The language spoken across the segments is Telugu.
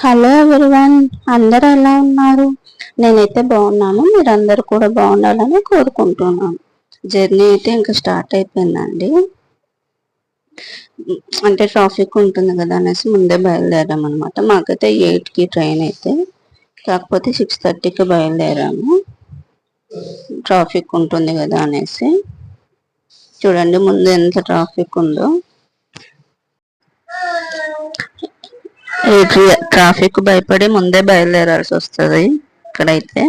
హలో ఎవరివన్ అందరు ఎలా ఉన్నారు? నేనైతే బాగున్నాను. మీరందరూ కూడా బాగుండాలని కోరుకుంటున్నాను. జర్నీ అయితే ఇంకా స్టార్ట్ అయిపోయిందండి. అంటే ట్రాఫిక్ ఉంటుంది కదా అనేసి ముందే బయలుదేరాం అనమాట మాకైతే ఎయిట్కి ట్రైన్ అయితే కాకపోతే సిక్స్ థర్టీకి బయలుదేరాము. ట్రాఫిక్ ఉంటుంది కదా అనేసి. చూడండి ముందు ఎంత ట్రాఫిక్ ఉందో. ట్రాఫిక్ భయపడి ముందే బయలుదేరాల్సి వస్తుంది ఇక్కడైతే.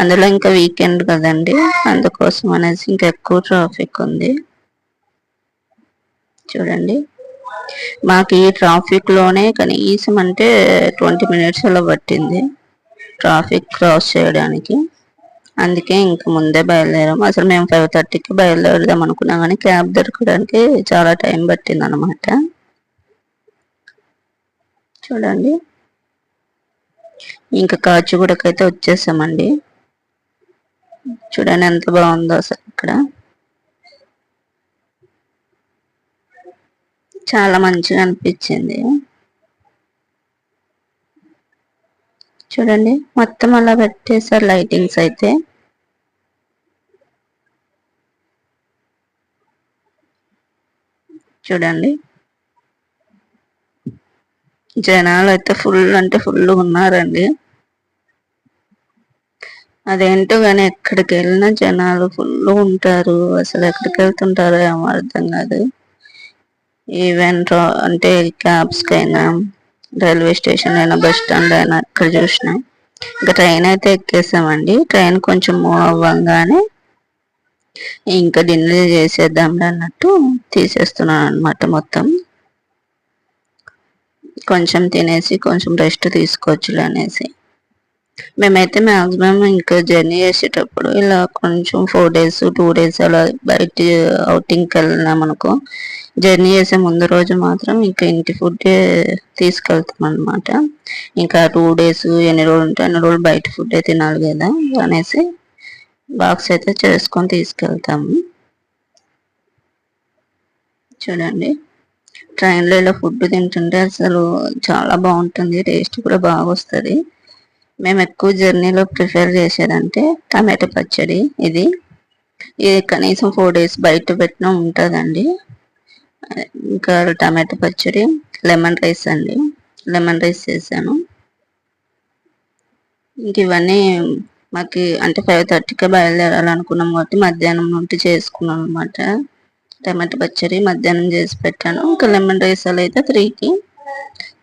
అందులో ఇంకా వీకెండ్ కదండి అందుకోసం అనేసి ఇంకా ఎక్కువ ట్రాఫిక్ ఉంది. చూడండి. మాకు ఈ ట్రాఫిక్లోనే కనీసం అంటే ట్వంటీ మినిట్స్ అలా పట్టింది ట్రాఫిక్ క్రాస్ చేయడానికి. అందుకే ఇంక ముందే బయలుదేరాము. అసలు మేము ఫైవ్ థర్టీకి బయలుదేరదాం అనుకున్నాం కానీ క్యాబ్ దొరకడానికి చాలా టైం పట్టింది అనమాట చూడండి. ఇంకా కాచిగూడకైతే వచ్చేసామండి. చూడండి ఎంత బాగుందో అసలు ఇక్కడ. చాలా మంచిగా అనిపించింది. చూడండి మొత్తం అలా పెట్టేసారు లైటింగ్స్ అయితే. చూడండి. జనాలు అయితే ఫుల్ అంటే ఫుల్ ఉన్నారండి. అదేంటో కానీ ఎక్కడికి వెళ్ళినా జనాలు ఫుల్ ఉంటారు. అసలు ఎక్కడికి వెళ్తుంటారో ఏమో అర్థం కాదు. ఈవెన్ అంటే క్యాబ్స్కి అయినా రైల్వే స్టేషన్ అయినా బస్ స్టాండ్ అయినా ఎక్కడ చూసినా. ఇంకా ట్రైన్ అయితే ఎక్కేసామండి. ట్రైన్ కొంచెం మూవ్ అవ్వగానే ఇంకా డిన్నర్ చేసేద్దాం అన్నట్టు తీసేస్తున్నాను అనమాట మొత్తం. కొంచెం తినేసి కొంచెం రెస్ట్ తీసుకోవచ్చులు అనేసి. మేమైతే మ్యాక్సిమం ఇంకా జర్నీ చేసేటప్పుడు ఇలా కొంచెం ఫోర్ డేస్ టూ డేస్ అలా బయట అవుటింగ్కి వెళ్ళినాం అనుకో జర్నీ చేసే ముందు రోజు మాత్రం ఇంకా ఇంటి ఫుడ్ తీసుకెళ్తాం అనమాట ఇంకా టూ డేస్ ఎన్ని రోజులు ఉంటే అన్ని రోజులు బయట ఫుడ్ తినాలి కదా అనేసి బాక్స్ అయితే చేసుకొని తీసుకెళ్తాము. చూడండి. ట్రైన్లో ఇలా ఫుడ్ తింటుంటే అసలు చాలా బాగుంటుంది టేస్ట్ కూడా బాగా వస్తుంది. మేము ఎక్కువ జర్నీలో ప్రిఫర్ చేసేదంటే టమాటో పచ్చడి ఇది. ఇది కనీసం ఫోర్ డేస్ బయట పెట్టిన ఉంటుందండి. ఇంకా టమాటో పచ్చడి లెమన్ రైస్ అండి. లెమన్ రైస్ చేశాను ఇంక ఇవన్నీ మాకు అంటే ఫైవ్ థర్టీకే బయలుదేరాలనుకున్నాం కాబట్టి మధ్యాహ్నం నుండి చేసుకున్నాం అనమాట టమాటో పచ్చడి మధ్యాహ్నం చేసి పెట్టాను. ఇంకా లెమన్ రైస్ అలా అయితే త్రీకి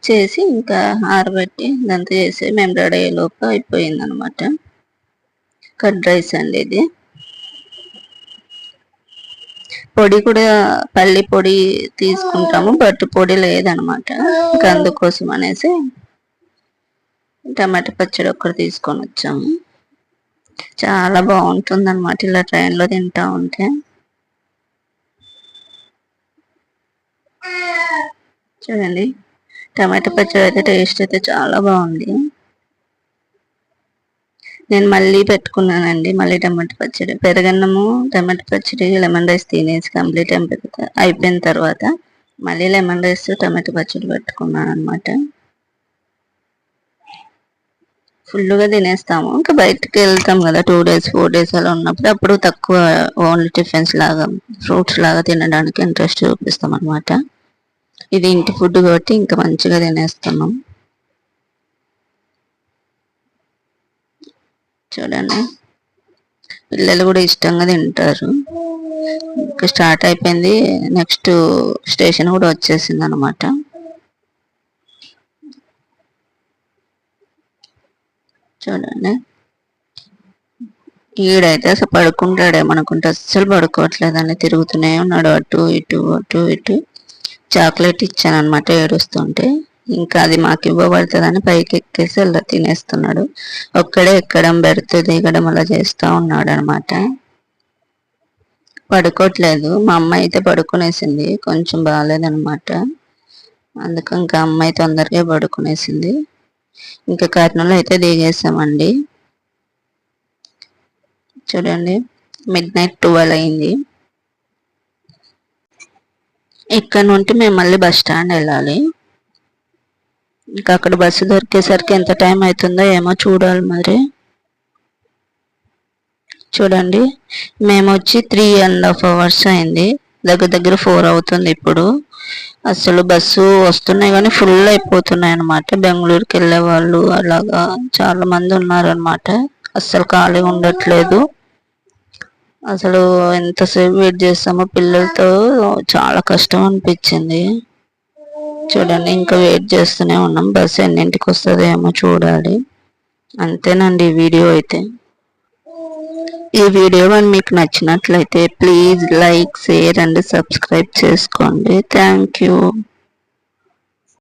చేసి ఇంకా ఆరబెట్టి ఇదంతా చేసి మేము రెడీ అయ్యేలోపు అయిపోయింది అనమాట కర్డ్ రైస్ అండి ఇది. పొడి కూడా పల్లి పొడి తీసుకుంటాము. బట్ పొడి లేదనమాట ఇంకా అందుకోసం అనేసి టమాటా పచ్చడి ఒక్కటి తీసుకొని వచ్చాము. చాలా బాగుంటుంది అనమాట ఇలా ట్రైన్లో తింటా ఉంటే. చూడండి. టమాటా పచ్చడి అయితే టేస్ట్ అయితే చాలా బాగుంది. నేను మళ్ళీ పెట్టుకున్నానండి మళ్ళీ టమాటా పచ్చడి. పెరగన్నము టమాటా పచ్చడి లెమన్ రైస్ తినేసి కంప్లీట్ అయిపోయిన తర్వాత మళ్ళీ లెమన్ రైస్ టమాటా పచ్చడి పెట్టుకున్నాను అనమాట ఫుల్గా తినేస్తాము. ఇంకా బయటకు వెళ్తాం కదా టూ డేస్ ఫోర్ డేస్ అలా ఉన్నప్పుడు అప్పుడు తక్కువ ఓన్లీ టిఫిన్స్ లాగా ఫ్రూట్స్ లాగా తినడానికి ఇంట్రెస్ట్ చూపిస్తాం అనమాట ఇది ఇంటి ఫుడ్ కాబట్టి ఇంకా మంచిగా తినేస్తున్నాం. చూడండి. పిల్లలు కూడా ఇష్టంగా తింటారు. ఇంకా స్టార్ట్ అయిపోయింది. నెక్స్ట్ స్టేషన్ కూడా వచ్చేసింది అనమాట చూడండి. ఈడైతే అసలు పడుకుంటాడేమనుకుంటే అస్సలు అని తిరుగుతూనే ఉన్నాడు. అటు ఇటు అటు ఇటు. చాక్లెట్ ఇచ్చాను అనమాట ఏడుస్తుంటే. ఇంకా అది మాకు ఇవ్వబడుతుందని పైకి ఎక్కేసి అలా తినేస్తున్నాడు. ఒక్కడే ఎక్కడం పెడితే దిగడం అలా చేస్తూ ఉన్నాడు అనమాట పడుకోవట్లేదు మా అమ్మ అయితే పడుకునేసింది. కొంచెం బాగాలేదనమాట అందుకు ఇంకా అమ్మాయి తొందరగా పడుకునేసింది. ఇంకా కర్నూలు అయితే దిగేసామండి. చూడండి. మిడ్ నైట్ ట్వెల్వ్ అయింది. ఇక్కడ నుండి మేము మళ్ళీ బస్ స్టాండ్ వెళ్ళాలి. ఇంకా అక్కడ బస్సు దొరికేసరికి ఎంత టైం అవుతుందో ఏమో చూడాలి మరి. చూడండి మేము వచ్చి త్రీ అండ్ హాఫ్ అవర్స్ అయింది. దగ్గర దగ్గర ఫోర్ అవుతుంది ఇప్పుడు. అసలు బస్సు వస్తున్నాయి కానీ ఫుల్ అయిపోతున్నాయి అనమాట బెంగళూరుకి వెళ్ళే వాళ్ళు అలాగా చాలా మంది ఉన్నారనమాట అస్సలు ఖాళీ ఉండట్లేదు. అసలు ఎంతసేపు వెయిట్ చేస్తామో పిల్లలతో చాలా కష్టం అనిపించింది. చూడండి ఇంకా వెయిట్ చేస్తూనే ఉన్నాం. బస్సు ఎన్నింటికి వస్తుందో ఏమో చూడాలి. అంతేనండి ఈ వీడియో అయితే. ఈ వీడియో కానీ మీకు నచ్చినట్లయితే please like share and subscribe చేసుకోండి. Thank you.